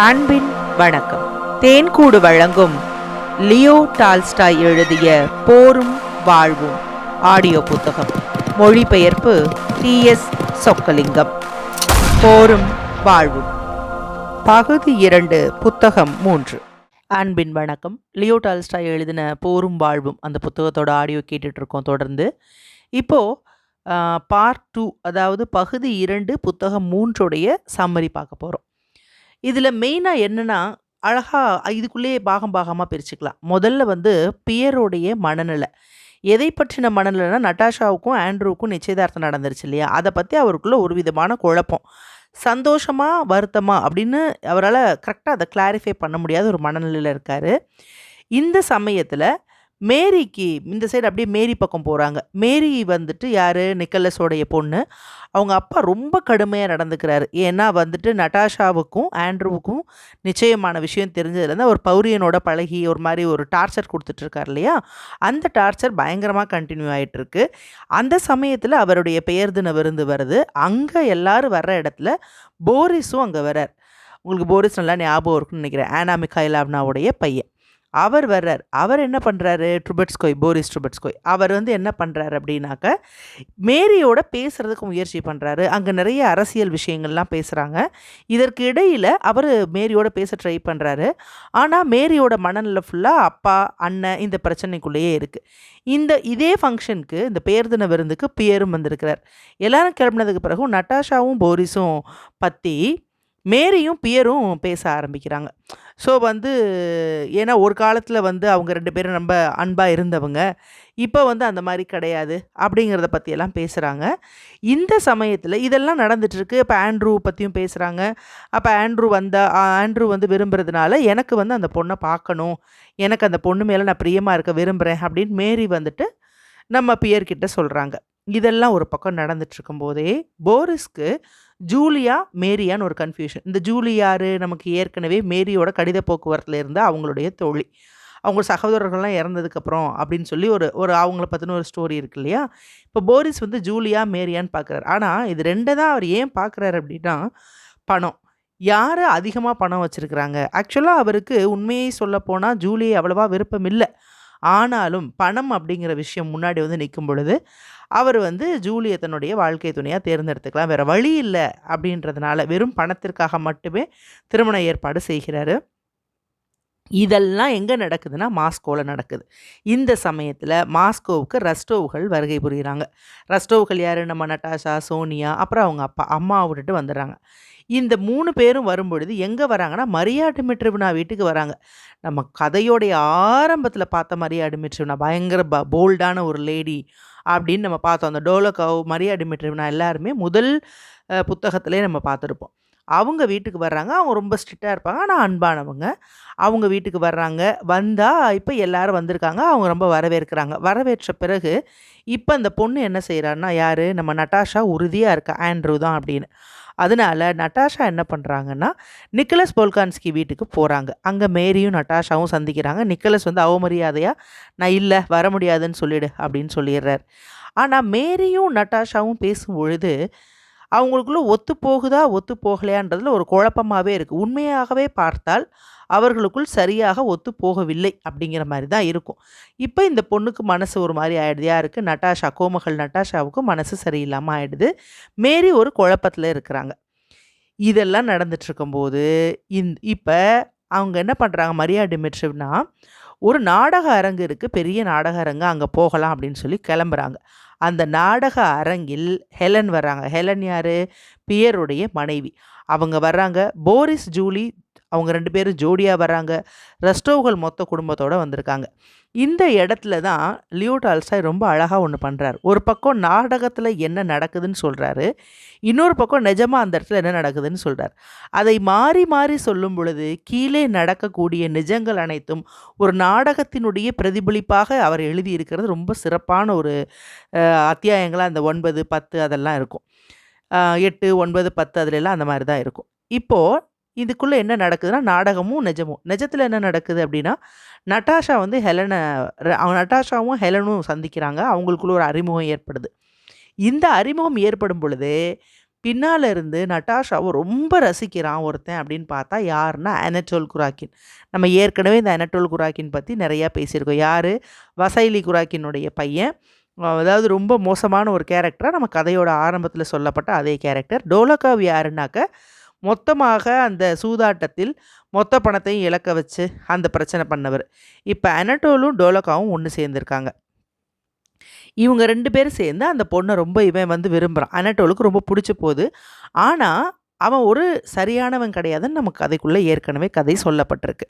அன்பின் வணக்கம். தேன்கூடு வழங்கும் லியோ டால்ஸ்டாய் எழுதிய போரும் வாழ்வும். ஆடியோ புத்தகம். மொழிபெயர்ப்பு டி எஸ் சொக்கலிங்கம். போரும் வாழ்வும். பகுதி இரண்டு புத்தகம் மூன்று. அன்பின் வணக்கம். லியோ டால்ஸ்டாய் எழுதின போரும் வாழ்வும் அந்த புத்தகத்தோட ஆடியோ கேட்டுட்டு இருக்கோம் தொடர்ந்து இப்போது பார்ட் டூ அதாவது பகுதி இரண்டு புத்தகம் மூன்றோடைய சம்மரி பார்க்க போகிறோம் இதில் மெயினாக என்னென்னா அழகாக இதுக்குள்ளேயே பாகம் பாகமாக பிரிச்சுக்கலாம். முதல்ல வந்து பியரோடைய மனநிலை. எதை பற்றின மனநிலைனா நட்டாஷாவுக்கும் ஆண்ட்ரூவுக்கும் நிச்சயதார்த்தம் நடந்துருச்சு இல்லையா? அதை பற்றி அவருக்குள்ளே ஒரு விதமான குழப்பம். சந்தோஷமா வருத்தமாக அப்படின்னு அவரால் கரெக்டாக அதை கிளாரிஃபை பண்ண முடியாத ஒரு மனநிலையில் இருக்கார். இந்த சமயத்தில் மேரிக்கு இந்த சைடு அப்படியே மேரி பக்கம் போகிறாங்க மேரி வந்துட்டு யார்? நிக்கலஸோடைய பொண்ணு. அவங்க அப்பா ரொம்ப கடுமையாக நடந்துக்கிறாரு. ஏன்னா வந்துட்டு நட்டாஷாவுக்கும் ஆண்ட்ரூவுக்கும் நிச்சயமான விஷயம் தெரிஞ்சதுலேருந்து அவர் பௌரியனோட பழகி ஒரு மாதிரி ஒரு டார்ச்சர் கொடுத்துட்ருக்கார் இல்லையா? அந்த டார்ச்சர் பயங்கரமாக கண்டினியூ ஆகிட்டுருக்கு அந்த சமயத்தில் அவருடைய பெயர் தின விருந்து வருது. அங்கே எல்லோரும் வர்ற இடத்துல போரிஸும் அங்கே வரார் உங்களுக்கு போரிஸ் நல்லா ஞாபகம் இருக்குன்னு நினைக்கிறேன். ஆனா மிகாயிலாவ்னாவுடைய பையன். அவர் வர்றார். அவர் என்ன பண்ணுறாரு ட்ருபட்ஸ்கோய் போரிஸ் ட்ருபட்ஸ்கோய். அவர் வந்து என்ன பண்ணுறாரு அப்படின்னாக்க மேரியோட பேசுகிறதுக்கு முயற்சி பண்ணுறாரு அங்கே நிறைய அரசியல் விஷயங்கள்லாம் பேசுகிறாங்க இதற்கு இடையில் அவர் மேரியோட பேச ட்ரை பண்ணுறாரு ஆனால் மேரியோட மனநிலை ஃபுல்லாக அப்பா அண்ணன் இந்த பிரச்சனைக்குள்ளேயே இருக்குது இந்த இதே ஃபங்க்ஷனுக்கு இந்த பேர்தின விருந்துக்கு பியரும் வந்திருக்கிறார். எல்லாரும் கிளம்புனதுக்கு பிறகு நட்டாஷாவும் போரிஸும் பற்றி மேரியும் பியரும் பேச ஆரம்பிக்கிறாங்க. ஸோ வந்து ஏன்னா ஒரு காலத்தில் வந்து அவங்க ரெண்டு பேரும் ரொம்ப அன்பாக இருந்தவங்க. இப்போ வந்து அந்த மாதிரி கிடையாது அப்படிங்கிறத பற்றியெல்லாம் பேசுகிறாங்க இந்த சமயத்தில் இதெல்லாம் நடந்துட்டுருக்கு. இப்போ ஆண்ட்ரூ பற்றியும் பேசுகிறாங்க அப்போ ஆண்ட்ரூ வந்தால் ஆண்ட்ரூ வந்து விரும்புறதுனால எனக்கு வந்து அந்த பொண்ணை பார்க்கணும். எனக்கு அந்த பொண்ணு மேலே நான் பிரியமாக இருக்க விரும்புகிறேன் அப்படின்னு மேரி வந்துட்டு நம்ம பியர்கிட்ட சொல்கிறாங்க இதெல்லாம் ஒரு பக்கம் நடந்துட்டு இருக்கும்போதே போரிஸ்க்கு ஜூலியா மேரியான்னு ஒரு கன்ஃபியூஷன் இந்த ஜூலியாரு நமக்கு ஏற்கனவே மேரியோட கடித போக்குவரத்தில் இருந்த அவங்களுடைய தோழி. அவங்க சகோதரர்கள்லாம் இறந்ததுக்கப்புறம் அப்படின்னு சொல்லி ஒரு ஒரு அவங்கள பற்றின ஒரு ஸ்டோரி இருக்கு இல்லையா? இப்போ போரிஸ் வந்து ஜூலியா மேரியான்னு பார்க்குறாரு ஆனால் இது ரெண்டை தான் அவர் ஏன் பார்க்குறாரு அப்படின்னா பணம். யார் அதிகமாக பணம் வச்சுருக்கிறாங்க? ஆக்சுவலாக அவருக்கு உண்மையை சொல்ல போனால் ஜூலியை அவ்வளோவா விருப்பம் இல்லை. ஆனாலும் பணம் அப்படிங்கிற விஷயம் முன்னாடி வந்து நிற்கும் பொழுது அவர் வந்து ஜூலியை தன்னுடைய வாழ்க்கை துணையாக தேர்ந்தெடுத்துக்கலாம். வேறு வழி இல்லை அப்படின்றதுனால வெறும் பணத்திற்காக மட்டுமே திருமண ஏற்பாடு செய்கிறாரு. இதெல்லாம் எங்கே நடக்குதுன்னா மாஸ்கோவில் நடக்குது. இந்த சமயத்தில் மாஸ்கோவுக்கு ரஸ்டோவ்கள் வருகை புரிகிறாங்க ரஸ்டோவ்கள் யார்? நம்ம நட்டாஷா சோனியா அப்புறம் அவங்க அப்பா அம்மாவை விட்டுட்டு வந்துடுறாங்க. இந்த மூணு பேரும் வரும்பொழுது எங்கே வராங்கன்னா மரியா டிமிட்ரிவ்னா வீட்டுக்கு வராங்க. நம்ம கதையோடைய ஆரம்பத்தில் பார்த்த மரியா டிமிட்ரிவ்னா பயங்கர ப போல்டான ஒரு லேடி அப்படின்னு நம்ம பார்த்தோம். அந்த டோலோகவ் மரியா டிமிட்ரிவ்னா எல்லாருமே முதல் புத்தகத்திலே நம்ம பார்த்துருப்போம். அவங்க வீட்டுக்கு வர்றாங்க. அவங்க ரொம்ப ஸ்ட்ரிக்டாக இருப்பாங்க. ஆனால் அன்பானவங்க. அவங்க வீட்டுக்கு வர்றாங்க. வந்தால் இப்போ எல்லோரும் வந்திருக்காங்க. அவங்க ரொம்ப வரவேற்கிறாங்க. வரவேற்ற பிறகு இப்போ அந்த பொண்ணு என்ன செய்கிறான்னா யார்? நம்ம நட்டாஷா உறுதியாக இருக்கா? ஆண்ட்ரூ தான் அப்படின்னு. அதனால நட்டாஷா என்ன பண்ணுறாங்கன்னா நிக்கலஸ் போல்கான்ஸ்கி வீட்டுக்கு போகிறாங்க அங்கே மேரியும் நட்டாஷாவும் சந்திக்கிறாங்க. நிக்கலஸ் வந்து அவமரியாதையாக நான் இல்லை. வர முடியாதுன்னு சொல்லிடு அப்படின்னு சொல்லிடுறார். ஆனால் மேரியும் நட்டாஷாவும் பேசும் பொழுது அவங்களுக்குள்ள ஒத்து போகுதா ஒத்து போகலையான்றதுல ஒரு குழப்பமாகவே இருக்குது உண்மையாகவே பார்த்தால் அவர்களுக்குள் சரியாக ஒத்து போகவில்லை அப்படிங்கிற மாதிரி தான் இருக்கும். இப்போ இந்த பொண்ணுக்கு மனசு ஒரு மாதிரி ஆகிடுது யாருக்கு? நட்டாஷா கோமகள் நட்டாஷாவுக்கு மனசு சரியில்லாமல் ஆகிடுது மேரி ஒரு குழப்பத்தில் இருக்கிறாங்க. இதெல்லாம் நடந்துட்டுருக்கும்போது இந் இப்போ அவங்க என்ன பண்ணுறாங்க மரியா டிமிட்ரிவ்னா ஒரு நாடக அரங்கு இருக்குது பெரிய நாடக அரங்கு. அங்கே போகலாம் அப்படின்னு சொல்லி கிளம்புறாங்க. அந்த நாடக அரங்கில் ஹெலன் வராங்க ஹெலன் யார்? பியருடைய மனைவி. அவங்க வர்றாங்க. போரிஸ் ஜூலி அவங்க ரெண்டு பேரும் ஜோடியாக வர்றாங்க. ரெஸ்டோவ்கள் மொத்த குடும்பத்தோடு வந்திருக்காங்க. இந்த இடத்துல தான் லியோ டால்ஸ்டாய் ரொம்ப அழகாக ஒன்று பண்ணுறாரு ஒரு பக்கம் நாடகத்தில் என்ன நடக்குதுன்னு சொல்கிறாரு இன்னொரு பக்கம் நிஜமாக அந்த இடத்துல என்ன நடக்குதுன்னு சொல்கிறார் அதை மாறி மாறி சொல்லும் பொழுது கீழே நடக்கக்கூடிய நிஜங்கள் அனைத்தும் ஒரு நாடகத்தினுடைய பிரதிபலிப்பாக அவர் எழுதியிருக்கிறது ரொம்ப சிறப்பான ஒரு அத்தியாயங்களாக அந்த ஒன்பது பத்து அதெல்லாம் இருக்கும். எட்டு ஒன்பது பத்து அதுலெல்லாம் அந்த மாதிரி தான் இருக்கும். இப்போது இதுக்குள்ளே என்ன நடக்குதுன்னா நாடகமும் நிஜமும். நிஜத்தில் என்ன நடக்குது அப்படின்னா நட்டாஷா வந்து ஹெலனை அவன் நட்டாஷாவும் ஹெலனும் சந்திக்கிறாங்க. அவங்களுக்குள்ள ஒரு அறிமுகம் ஏற்படுது. இந்த அறிமுகம் ஏற்படும் பொழுது பின்னால் இருந்து நட்டாஷாவை ரொம்ப ரசிக்கிறான் ஒருத்தன் அப்படின்னு பார்த்தா யாருன்னா அனட்டோல் குராக்கின். நம்ம ஏற்கனவே இந்த அனட்டோல் குராக்கின் பற்றி நிறையா பேசியிருக்கோம். யார்? வசைலி குராக்கினுடைய பையன். அதாவது ரொம்ப மோசமான ஒரு கேரக்டராக நம்ம கதையோட ஆரம்பத்தில் சொல்லப்பட்ட அதே கேரக்டர் டோலகாவ் யாருன்னாக்க மொத்தமாக அந்த சூதாட்டத்தில் மொத்த பணத்தையும் இழக்க வச்சு அந்த பிரச்சனை பண்ணவர். இப்போ அனட்டோலும் டோலகாவும் ஒன்று சேர்ந்துருக்காங்க. இவங்க ரெண்டு பேரும் சேர்ந்து அந்த பொண்ணை ரொம்ப இவன் வந்து விரும்புகிறான் அனட்டோலுக்கு ரொம்ப பிடிச்சி போகுது. ஆனால் அவன் ஒரு சரியானவன் கிடையாதுன்னு நம்ம கதைக்குள்ளே ஏற்கனவே கதை சொல்லப்பட்டிருக்கு.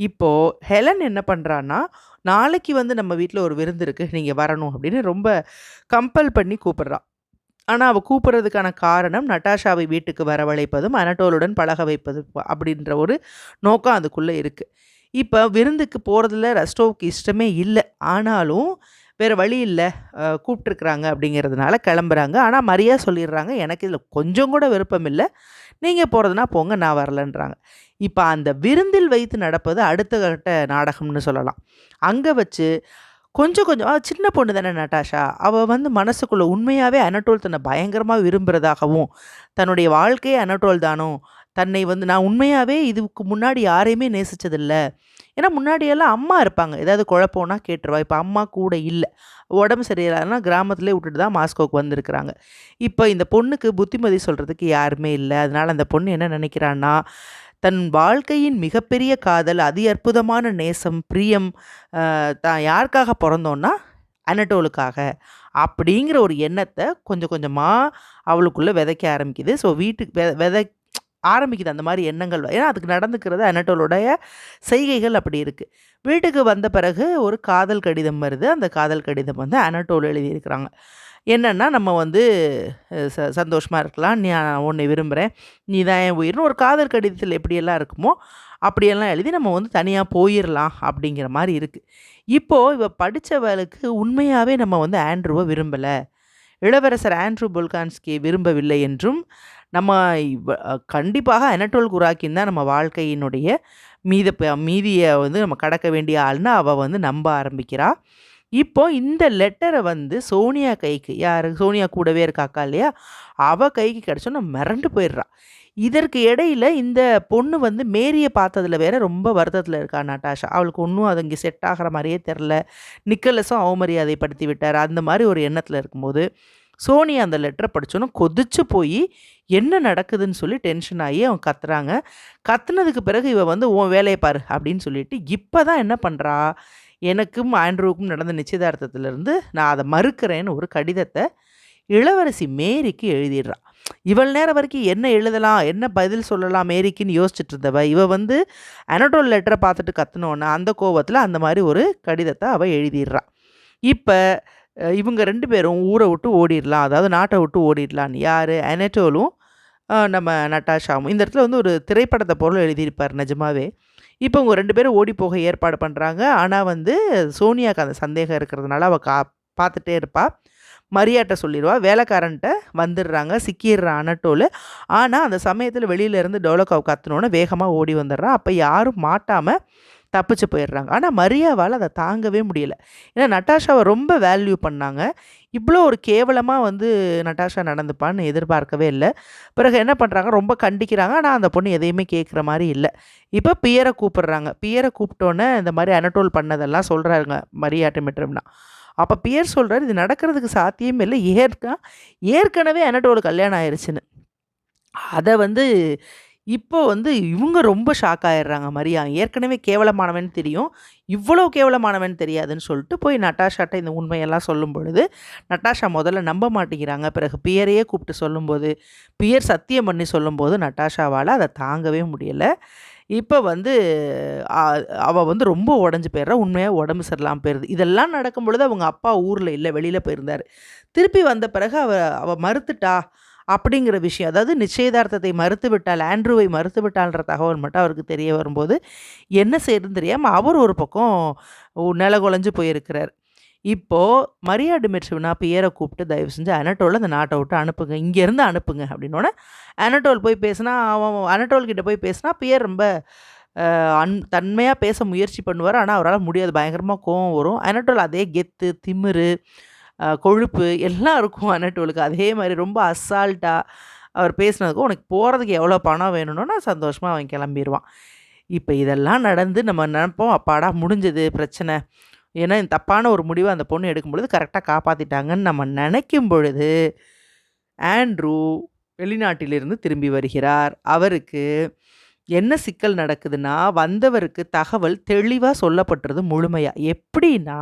இப்போது ஹெலன் என்ன பண்ணுறான்னா நாளைக்கு வந்து நம்ம வீட்டில் ஒரு விருந்து இருக்குது நீங்கள் வரணும் அப்படின்னு ரொம்ப கம்பல் பண்ணி கூப்பிட்றான். ஆனால் அவள் கூப்பிட்றதுக்கான காரணம் நட்டாஷாவை வீட்டுக்கு வரவழைப்பதும் அனட்டோலுடன் பழக வைப்பது அப்படின்ற ஒரு நோக்கம் அதுக்குள்ளே இருக்குது இப்போ விருந்துக்கு போகிறதுல ரஸ்டோவுக்கு இஷ்டமே இல்லை. ஆனாலும் வேறு வழி இல்லை. கூப்பிட்ருக்குறாங்க அப்படிங்கிறதுனால கிளம்புறாங்க. ஆனால் மரியா சொல்லிடுறாங்க எனக்கு இதில் கொஞ்சம் கூட விருப்பம் இல்லை. நீங்கள் போகிறதுனா போங்க நான் வரலன்றாங்க. இப்போ அந்த விருந்தில் வைத்து நடப்பது அடுத்த கட்ட நாடகம்னு சொல்லலாம். அங்கே வச்சு கொஞ்சம் கொஞ்சம் சின்ன பொண்ணு தானே நட்டாஷா? அவள் வந்து மனசுக்குள்ளே உண்மையாகவே அனட்டோல் தன்னை பயங்கரமாக விரும்புகிறதாகவும் தன்னுடைய வாழ்க்கையே அனட்டோல் தானோ தன்னை வந்து நான் உண்மையாகவே இதுக்கு முன்னாடி யாரையுமே நேசித்ததில்ல ஏன்னா முன்னாடியெல்லாம் அம்மா இருப்பாங்க. ஏதாவது குழப்பம்னா கேட்டுருவா. இப்போ அம்மா கூட இல்லை. உடம்பு சரியில்லாதனா கிராமத்துலேயே விட்டுட்டு தான் மாஸ்கோவுக்கு வந்திருக்கிறாங்க. இப்போ இந்த பொண்ணுக்கு புத்திமதி சொல்கிறதுக்கு யாருமே இல்லை. அதனால் அந்த பொண்ணு என்ன நினைக்கிறான்னா தன் வாழ்க்கையின் மிகப்பெரிய காதல் அதி அற்புதமான நேசம் பிரியம் தான் யாருக்காக பிறந்தோன்னா அனட்டோலுக்காக அப்படிங்கிற ஒரு எண்ணத்தை கொஞ்சம் கொஞ்சமாக அவளுக்குள்ளே விதைக்க ஆரம்பிக்குது. ஸோ வீட்டுக்கு வெ விதை ஆரம்பிக்குது அந்த மாதிரி எண்ணங்கள். ஏன்னா அதுக்கு நடந்துக்கிறது அனட்டோலுடைய செய்கைகள் அப்படி இருக்குது வீட்டுக்கு வந்த பிறகு ஒரு காதல் கடிதம் வருது. அந்த காதல் கடிதம் வந்து அனட்டோல் எழுதியிருக்கிறாங்க. என்னென்னா நம்ம வந்து ச சந்தோஷமாக இருக்கலாம். நீ உன்னை விரும்புகிறேன் நீ தான் என் உயிர்னு ஒரு காதல் கடிதத்தில் எப்படியெல்லாம் இருக்குமோ அப்படியெல்லாம் எழுதி நம்ம வந்து தனியாக போயிடலாம் அப்படிங்கிற மாதிரி இருக்குது இப்போது இவ படித்தவளுக்கு உண்மையாகவே நம்ம வந்து ஆண்ட்ரூவை விரும்பலை. இளவரசர் ஆண்ட்ரூ புல்கான்ஸ்கி விரும்பவில்லை என்றும் நம்ம கண்டிப்பாக அனட்டோல் குராக்கின் தான் நம்ம வாழ்க்கையினுடைய மீத மீதியை வந்து நம்ம கடக்க வேண்டிய ஆள்னு அவள் வந்து நம்ப ஆரம்பிக்கிறா. இப்போ இந்த லெட்டரை வந்து சோனியா கைக்கு யார்? சோனியா கூடவே இருக்காக்கா இல்லையா? அவள் கைக்கு கிடச்சோன்னா மிரண்டு போயிடுறா. இதற்கு இடையில இந்த பொண்ணு வந்து மேரியை பார்த்ததில் வேற ரொம்ப வருத்தத்தில் இருக்கா நட்டாஷா. அவளுக்கு ஒன்றும் அது இங்கே செட் ஆகிற மாதிரியே தெரில. நிக்கலஸும் அவமரியாதைப்படுத்தி விட்டார். அந்த மாதிரி ஒரு எண்ணத்தில் இருக்கும்போது சோனியா அந்த லெட்டரை படித்தோன்னே கொதிச்சு போய் என்ன நடக்குதுன்னு சொல்லி டென்ஷன் ஆகி அவன் கத்துறாங்க. கத்துனதுக்கு பிறகு இவ வந்து உன் வேலையை பாரு அப்படின்னு சொல்லிட்டு இப்போ தான் என்ன பண்ணுறா எனக்கும் ஆண்ட்ரூவுக்கும் நடந்த நிச்சயதார்த்தத்திலிருந்து நான் அதை மறுக்கிறேன்னு ஒரு கடிதத்தை இளவரசி மேரிக்கு எழுதிடுறான் இவள் நேரம் வரைக்கும் என்ன எழுதலாம் என்ன பதில் சொல்லலாம் மேரிக்குன்னு யோசிச்சுட்டு இருந்தவ இவ வந்து அனடோல் லெட்டரை பார்த்துட்டு கத்துனோன்னா அந்த கோபத்தில் அந்த மாதிரி ஒரு கடிதத்தை அவள் எழுதிடுறான் இப்போ இவங்க ரெண்டு பேரும் ஊரை விட்டு ஓடிடலாம் அதாவது நாட்டை விட்டு ஓடிடலான்னு யார்? அனட்டோலும் நம்ம நட்டாஷாவும் இந்த இடத்துல வந்து ஒரு திரைப்படத்தை பொருள் எழுதியிருப்பார் நிஜமாவே. இப்போ இவங்க ரெண்டு பேரும் ஓடி போக ஏற்பாடு பண்ணுறாங்க ஆனால் வந்து சோனியாவுக்கு அந்த சந்தேகம் இருக்கிறதுனால அவள் கா பார்த்துட்டே இருப்பாள் மரியாட்ட சொல்லிடுவா. வேலைக்காரன்ட்ட வந்துடுறாங்க. சிக்கிடுறான் அனட்டோல். ஆனால் அந்த சமயத்தில் வெளியிலேருந்து டோலக்காவ் கத்துனோன்னு வேகமாக ஓடி வந்துடுறான் அப்போ யாரும் மாட்டாமல் தப்பிச்சு போயிடுறாங்க. ஆனால் மரியாவால் அதை தாங்கவே முடியல. ஏன்னா நட்டாஷாவை ரொம்ப வேல்யூ பண்ணாங்க. இவ்வளோ ஒரு கேவலமாக வந்து நட்டாஷா நடந்துப்பான்னு எதிர்பார்க்கவே இல்லை. பிறகு என்ன பண்ணுறாங்க ரொம்ப கண்டிக்கிறாங்க. ஆனால் அந்த பொண்ணு எதையுமே கேட்குற மாதிரி இல்லை. இப்போ பியரை கூப்பிட்றாங்க. பியரை கூப்பிட்டோன்னே இந்த மாதிரி அனட்டோல் பண்ணதெல்லாம் சொல்கிறாங்க மரியாட்டு மிட்ரம்னா அப்போ பியர் சொல்கிறார் இது நடக்கிறதுக்கு சாத்தியமே இல்லை. ஏற்கா ஏற்கனவே அனட்டோல் கல்யாணம் ஆயிடுச்சுன்னு அதை வந்து இப்போ வந்து இவங்க ரொம்ப ஷாக் ஆயிடுறாங்க மரியா. ஏற்கனவே கேவலமானவன் தெரியும். இவ்வளோ கேவலமானவன் தெரியாதுன்னு சொல்லிட்டு போய் நட்டாஷாட்ட இந்த உண்மையெல்லாம் சொல்லும் பொழுது நட்டாஷா முதல்ல நம்ப மாட்டேங்கிறாங்க. பிறகு பியரையே கூப்பிட்டு சொல்லும்போது பியர் சத்தியம் பண்ணி சொல்லும்போது நட்டாஷாவால் அதை தாங்கவே முடியலை. இப்போ வந்து அவள் வந்து ரொம்ப உடஞ்சி போயிடுறா. உண்மையாக உடம்பு சரியில்லாமல் போயிடுது இதெல்லாம் நடக்கும் பொழுது அவங்க அப்பா ஊரில் இல்லை வெளியில் போயிருந்தார். திருப்பி வந்த பிறகு அவள் அவள் மறுத்துட்டா அப்படிங்கிற விஷயம். அதாவது நிச்சயதார்த்தத்தை மறுத்து விட்டால் ஆண்ட்ரூவை மறுத்துவிட்டால்ன்ற தகவல் மட்டும் அவருக்கு தெரிய வரும்போது என்ன செய்யறதுன்னு தெரியாமல் அவர் ஒரு பக்கம் நில குலைஞ்சு போயிருக்கிறார். இப்போது மரியா டிமெட்ரிவ்னா பியரை கூப்பிட்டு தயவு செஞ்சு அனட்டோல் அந்த நாட்டை விட்டு அனுப்புங்க. இங்கேருந்து அனுப்புங்க அப்படின்னோடனே அனட்டோல் போய் பேசினா அவன் அனட்டோல் கிட்ட போய் பேசினா பியர் ரொம்ப அன் தன்மையாக பேச முயற்சி பண்ணுவார். ஆனால் அவரால் முடியாது. பயங்கரமாக கோவம் வரும். அனட்டோல் அதே கெத்து திமிரு கொழுப்பு எல்லாம் இருக்கும் அனட்டோலுக்கு அதே மாதிரி ரொம்ப அசால்ட்டாக அவர் பேசினதுக்கும் உனக்கு போகிறதுக்கு எவ்வளோ பணம் வேணும்னா சந்தோஷமாக அவன் கிளம்பிடுவான் இப்போ இதெல்லாம் நடந்து நம்ம நினைப்போம் அப்பாடா முடிஞ்சது பிரச்சனை. ஏன்னா இந்த தப்பான ஒரு முடிவை அந்த பொண்ணு எடுக்கும் பொழுது கரெக்டாக காப்பாற்றிட்டாங்கன்னு நம்ம நினைக்கும் பொழுது ஆண்ட்ரூ வெளிநாட்டிலிருந்து திரும்பி வருகிறார். அவருக்கு என்ன சிக்கல் நடக்குதுன்னா வந்தவருக்கு தகவல் தெளிவாக சொல்லப்பட்டுறது முழுமையாக எப்படின்னா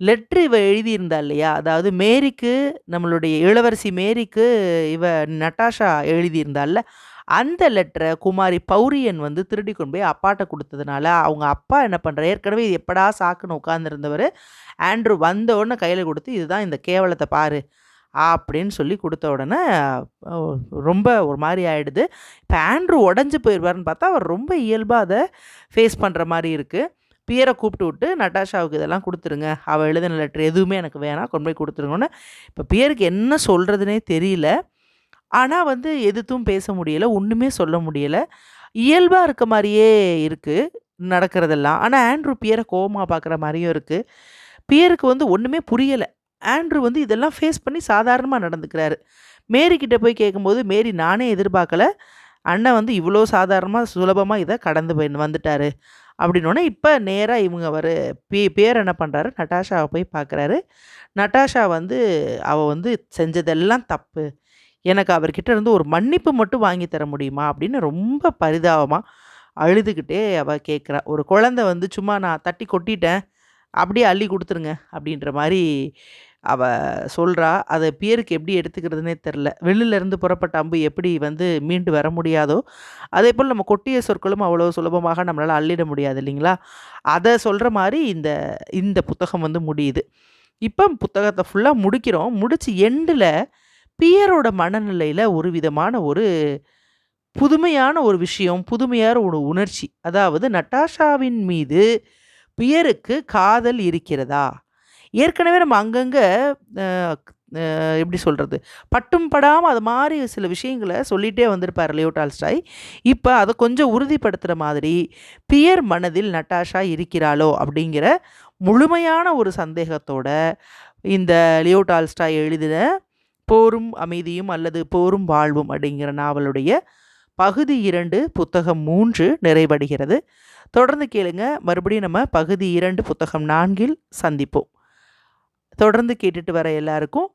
லெட்ரு இவ எழுதியிருந்தா இல்லையா? அதாவது மேரிக்கு நம்மளுடைய இளவரசி மேரிக்கு இவ நட்டாஷா எழுதியிருந்தால அந்த லெட்டரை குமாரி பௌரியன் வந்து திருடி கொண்டு போய் அப்பாட்ட கொடுத்ததுனால அவங்க அப்பா என்ன பண்ணுற ஏற்கனவே இது எப்படா சாக்குன்னு உட்காந்துருந்தவர் ஆண்ட்ரூ வந்த உடனே கையில் கொடுத்து இதுதான் இந்த கேவலத்தை பாரு அப்படின்னு சொல்லி கொடுத்த உடனே ரொம்ப ஒரு மாதிரி ஆகிடுது இப்போ ஆண்ட்ரூ உடஞ்சி போயிடுவார்னு பார்த்தா அவர் ரொம்ப இயல்பாக அதை ஃபேஸ் பண்ணுற மாதிரி இருக்குது பியரை கூப்பிட்டு விட்டு நட்டாஷாவுக்கு இதெல்லாம் கொடுத்துருங்க. அவள் எழுதின லெட்டர் எதுவுமே எனக்கு வேணாம். கொண்டு போய் கொடுத்துருங்கன்னு. இப்போ பியருக்கு என்ன சொல்கிறதுனே தெரியல. ஆனால் வந்து எதுத்தும் பேச முடியல. ஒன்றுமே சொல்ல முடியலை. இயல்பாக இருக்க மாதிரியே இருக்குது நடக்கிறதெல்லாம். ஆனால் ஆண்ட்ரூ பியரை கோபமாக பார்க்குற மாதிரியும் இருக்குது பியருக்கு வந்து ஒன்றுமே புரியலை. ஆண்ட்ரூ வந்து இதெல்லாம் ஃபேஸ் பண்ணி சாதாரணமாக நடந்துக்கிறாரு. மேரி கிட்டே போய் கேட்கும்போது மேரி நானே எதிர்பார்க்கல அண்ணன் வந்து இவ்வளோ சாதாரணமாக சுலபமாக இதை கடந்து போய் வந்துட்டாரு. அப்படின்னோடனே இப்போ நேராக இவங்க அவர் பே பேர் என்ன பண்ணுறாரு நட்டாஷாவை போய் பார்க்குறாரு நட்டாஷா வந்து அவள் வந்து செஞ்சதெல்லாம் தப்பு. எனக்கு அவர்கிட்ட இருந்து ஒரு மன்னிப்பு மட்டும் வாங்கி தர முடியுமா? அப்படின்னு ரொம்ப பரிதாபமாக அழுதுகிட்டே அவள் கேட்குறா ஒரு குழந்தை வந்து சும்மா நான் தட்டி கொட்டிட்டேன். அப்படியே அள்ளி கொடுத்துருங்க. அப்படின்ற மாதிரி அவள் சொல்கிறா அதை பியருக்கு எப்படி எடுத்துக்கிறதுனே தெரில. வெளிலேருந்து புறப்பட்ட அம்பு எப்படி வந்து மீண்டு வர முடியாதோ அதே போல் நம்ம கொட்டிய சொற்களும் அவ்வளோ சுலபமாக நம்மளால் அள்ளிட முடியாது இல்லைங்களா? அதை சொல்கிற மாதிரி இந்த இந்த புத்தகம் வந்து முடியுது. இப்போ புத்தகத்தை ஃபுல்லாக முடிக்கிறோம். முடிச்சு எண்டில் பியரோட மனநிலையில் ஒரு விதமான ஒரு புதுமையான ஒரு விஷயம் புதுமையான ஒரு உணர்ச்சி. அதாவது நட்டாஷாவின் மீது பியருக்கு காதல் இருக்கிறதா? ஏற்கனவே நம்ம அங்கங்கே எப்படி சொல்கிறது பட்டும் படாமல் அது மாதிரி சில விஷயங்களை சொல்லிகிட்டே வந்திருப்பார் லியோ டால்ஸ்டாய். இப்போ அதை கொஞ்சம் உறுதிப்படுத்துகிற மாதிரி பியர் மனதில் நட்டாஷா இருக்கிறாளோ அப்படிங்கிற முழுமையான ஒரு சந்தேகத்தோட இந்த லியோ டால்ஸ்டாய் எழுதின போரும் அமைதியும் அல்லது போரும் வாழ்வும் அப்படிங்கிற நாவலுடைய பகுதி இரண்டு புத்தகம் மூன்று நிறைவடைகிறது. தொடர்ந்து கேளுங்க. மறுபடியும் நம்ம பகுதி இரண்டு புத்தகம் நான்கில் சந்திப்போம். தொடர்ந்து கேட்டுட்டு வர எல்லாருக்கும்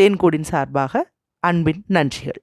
தேன்கூடின் சார்பாக அன்பின் நன்றிகள்.